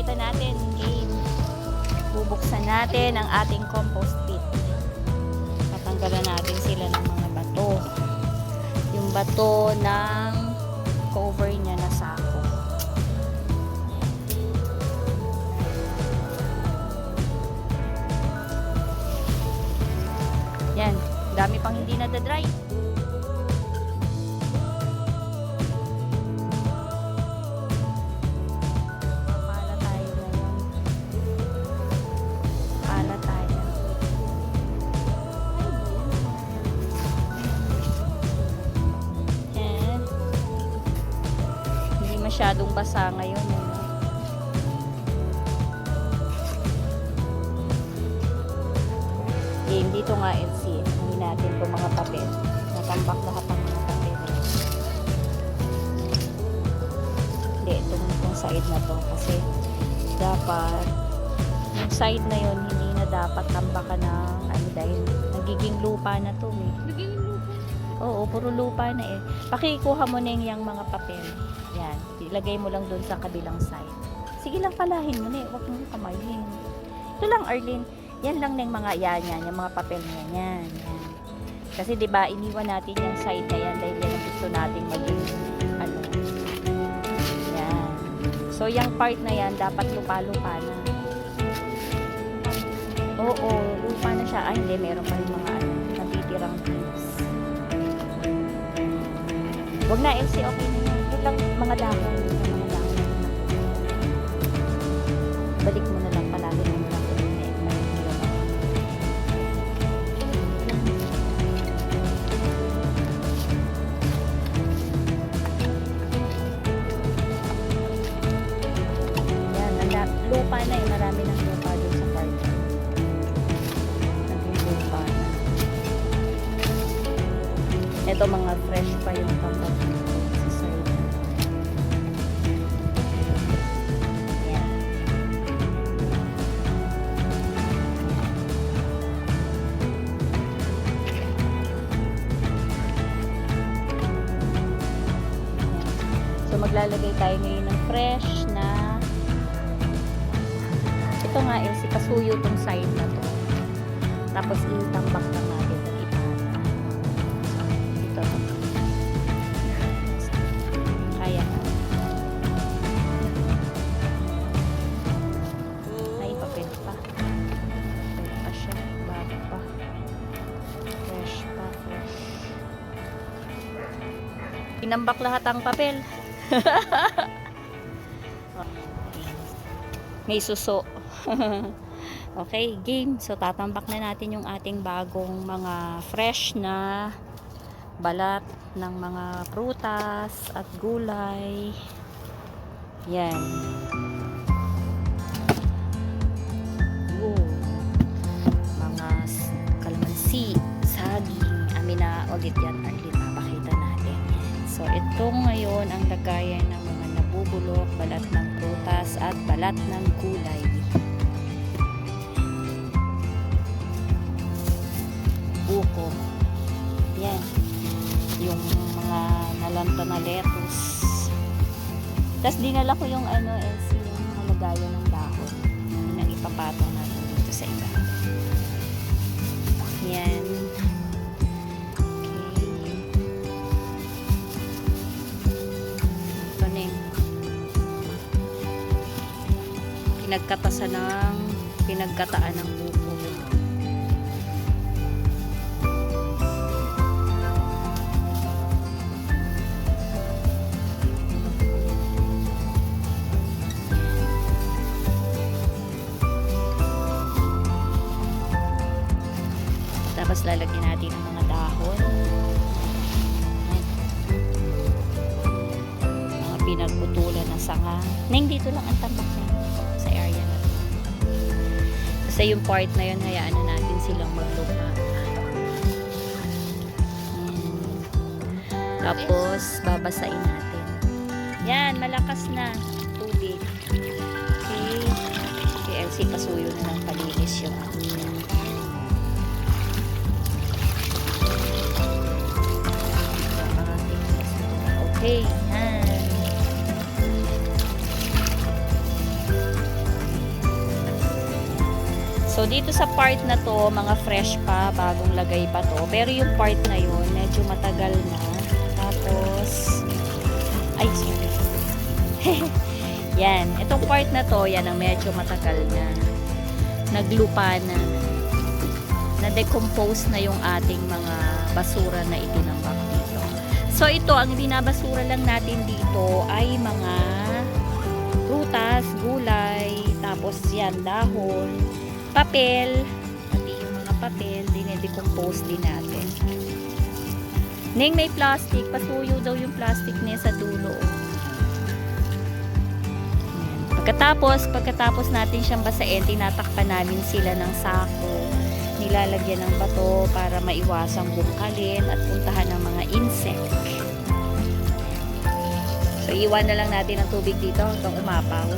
Pakita natin, game. Bubuksan natin ang ating compost pit. Tatanggalan natin sila ng mga bato. Yung bato ng cover niya na sako. Yan, dami pang hindi nadadry. Pala masyadong basa ngayon. Eh. Game dito nga LC. Hindi natin itong mga papel. Natambak lahat ng mga papel. Hindi, itong, itong side na to. Kasi dapat yung side na yon hindi na dapat tambakan ng ano dahil nagiging lupa na to eh. Naging lupa. Oo, puro lupa na eh. Pakikuha mo na yung mga papel. Yan. Ilagay mo lang dun sa kabilang side. Sige lang palahin mo na eh. Huwag mo kamayin. Ito lang, Arlene. Yan lang na yung mga yan, yan. Yung mga papel na yan. Yan. Kasi 'di ba iniwan natin yung side na yan dahil yan ang gusto nating maging ano. Yan. So, yung part na yan, dapat lupa-lupa na. Oo, lupa na siya. Ay, hindi. Meron pa rin mga ano, natitirang leaves. Huwag na, LC, okay na yan. Yun lang, mga dahon. Ito mga fresh pa yung dito sa. So maglalagay tayo ngayon ng fresh na ito nga eh, si pasuyo tong side na to. Tapos itambak na natin Inambak lahat ang papel. May suso. okay, game. So, tatambak na natin yung ating bagong mga fresh na balat ng mga prutas at gulay. Yan. Yun. Mga kalamansi, saging. Amin na ulit yan. Arlene, natin. So, ito ngayon ang lagayan ng mga nabubulok, balat ng prutas at balat ng gulay. Buko. Yan. Yung mga nalanta na lettuce. Tapos dinala ko yung ano, LC, yung mga lagayan ng dahon. Yun ang ipapatong natin dito sa iba. Pinagkatasan ng pinagkataan ng buko. Tapos lalagyan natin ng mga dahon. Mga pinagputulan na sanga. Neng dito lang ang tambak Basta yung part na yun, hayaan na natin silang maglupa. Ayan. Tapos, babasain natin. Yan, malakas na tubig. Okay. Si LC pasuyo na ng palinis yung Okay, yan. Dito sa part na to, mga fresh pa, bagong lagay pa to. Pero yung part na yun, medyo matagal na. Tapos, ay, sorry. yan. Itong part na to, yan ang medyo matagal na. Naglupa na. Na-decompose na yung ating mga basura na itinambak dito. So, ito, ang binabasura lang natin dito ay mga prutas, gulay, tapos yan, dahon, papel, pati yung mga papel, dinedecompose din natin. Neng may plastic, pasuyo daw yung plastic niya sa dulo. Ayan. Pagkatapos, pagkatapos natin siyang basain, tinatakpan namin sila ng sako. Nilalagyan ng bato para maiwasang bungkalin at puntahan ng mga insect. So, iwan na lang natin ang tubig dito hanggang umapaw.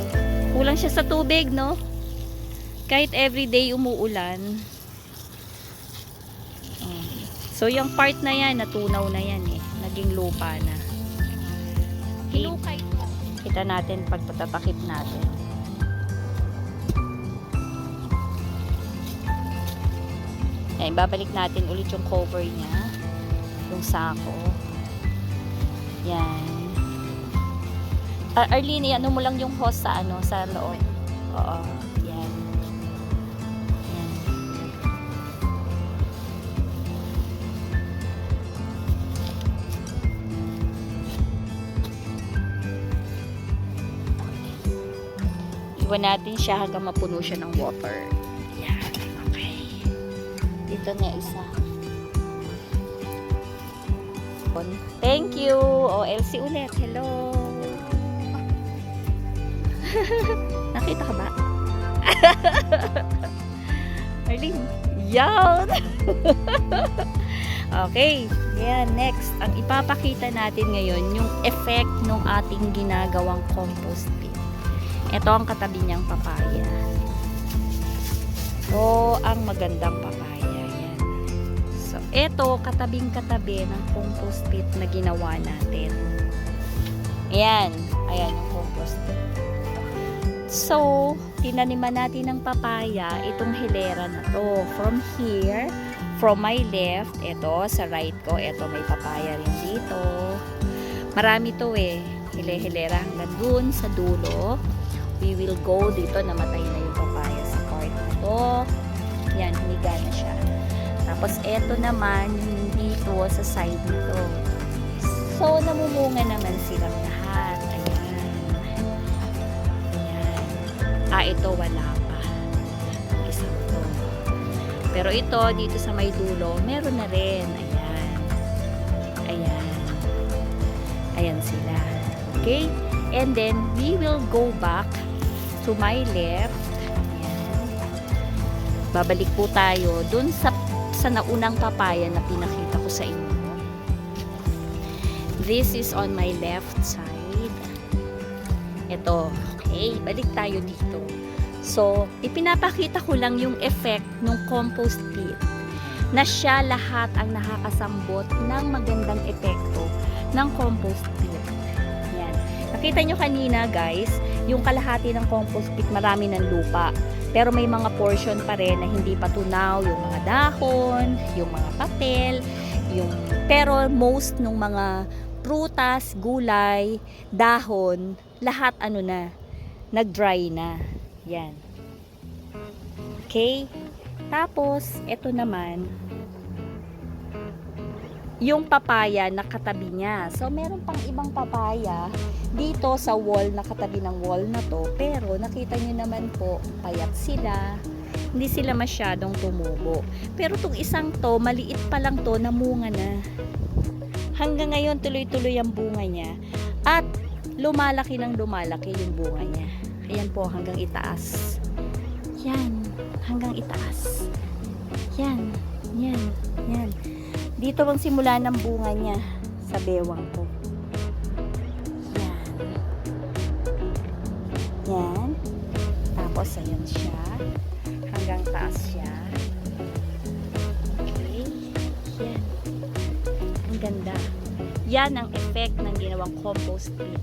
Kulang siya sa tubig, no? Kahit everyday umuulan. Mm. So, yung part na yan, natunaw na yan eh. Naging lupa na. Hinukay Kita natin pag patatakip natin. Ayan, babalik natin ulit yung cover niya. Yung sako. Yan. Ah, Arlene, ano mo lang yung hose sa ano, sa loob. Oo, Iwan natin siya hanggang mapuno siya ng water. Yan, okay. Dito nga isa. Thank you. O, Elsie ulit. Hello. Nakita ka ba? Arlene. Yan. okay. Yan. Next. Ang ipapakita natin ngayon, yung effect ng ating ginagawang compost. Ito ang katabi niyang papaya. So, ang magandang papaya. Yan. So, ito, katabing katabi ng compost pit na ginawa natin. Ayan. Ayan yung compost pit. So, tinaniman natin ng papaya itong hilera na to. From here, from my left, ito, sa right ko, ito may papaya rin dito. Marami to eh. Hile-hilera hanggang dun sa dulo. We will go dito, namatay na yung papaya sa part na to. Yan, humiga na siya. Tapos, eto naman, dito sa side nito. So, namumunga naman silang lahat. Ayan. Ayan. Ah, ito wala pa. Ang Isang to. Pero ito, dito sa may dulo, meron na rin. Ayan. Ayan. Ayan sila. Okay? And then, we will go back to my left. Ayan. Babalik po tayo dun sa, sa naunang papaya na pinakita ko sa inyo. This is on my left side. Ito. Okay, balik tayo dito. So, ipinapakita ko lang yung effect ng compost pit na siya lahat ang nakakasambot ng magandang epekto ng compost pit. Nakita nyo kanina guys, yung kalahati ng compost pit marami ng lupa. Pero may mga portion pa rin na hindi pa tunaw, yung mga dahon, yung mga papel, yung pero most ng mga prutas, gulay, dahon, lahat ano na, nag-dry na. Yan. Okay? Tapos, ito naman, yung papaya na katabi niya. So, meron pang ibang papaya dito sa wall na katabi ng wall na to. Pero, nakita niyo naman po, payat sila. Hindi sila masyadong tumubo. Pero itong isang to, maliit pa lang to, namunga na. Hanggang ngayon, tuloy-tuloy ang bunga niya. At, lumalaki ng lumalaki yung bunga niya. Ayan po, hanggang itaas. Yan, hanggang itaas. Yan, yan, yan. Dito ang simula ng bunga niya sa bewang ko. Yan. Yan. Tapos, ayan siya. Hanggang taas siya. Okay. Yan. Ang ganda. Yan ang effect ng ginawang compost pit.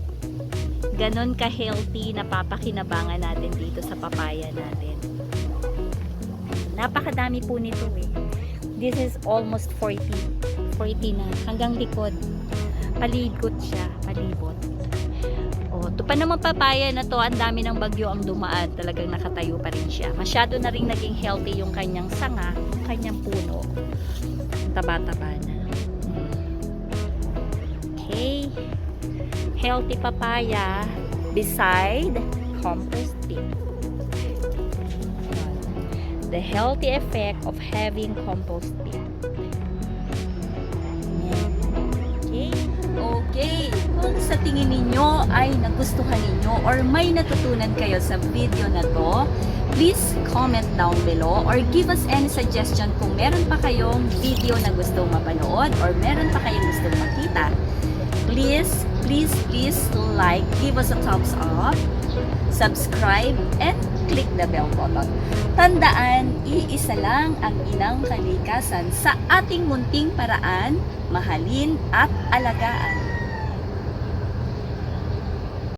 Ganon ka-healthy na papakinabangan natin dito sa papaya natin. Napakadami po nito eh. This is almost 40. 40 na. Hanggang likod. Palikot siya. Palibot. O, ito pa naman papaya na to, ang dami ng bagyo ang dumaan. Talagang nakatayo pa rin siya. Masyado na rin naging healthy yung kanyang sanga, yung kanyang puno. Taba-taba na. Okay. Healthy papaya beside compost pit. The healthy effect of having compost pit. Okay. Okay. Kung sa tingin ninyo ay nagustuhan ninyo or may natutunan kayo sa video na to, please comment down below or give us any suggestion kung meron pa kayong video na gustong mapanood or meron pa kayong gustong makita. Please, please, please like, give us a thumbs up, subscribe, and click the bell button. Tandaan, iisa lang ang inang kalikasan sa ating munting paraan, mahalin at alagaan.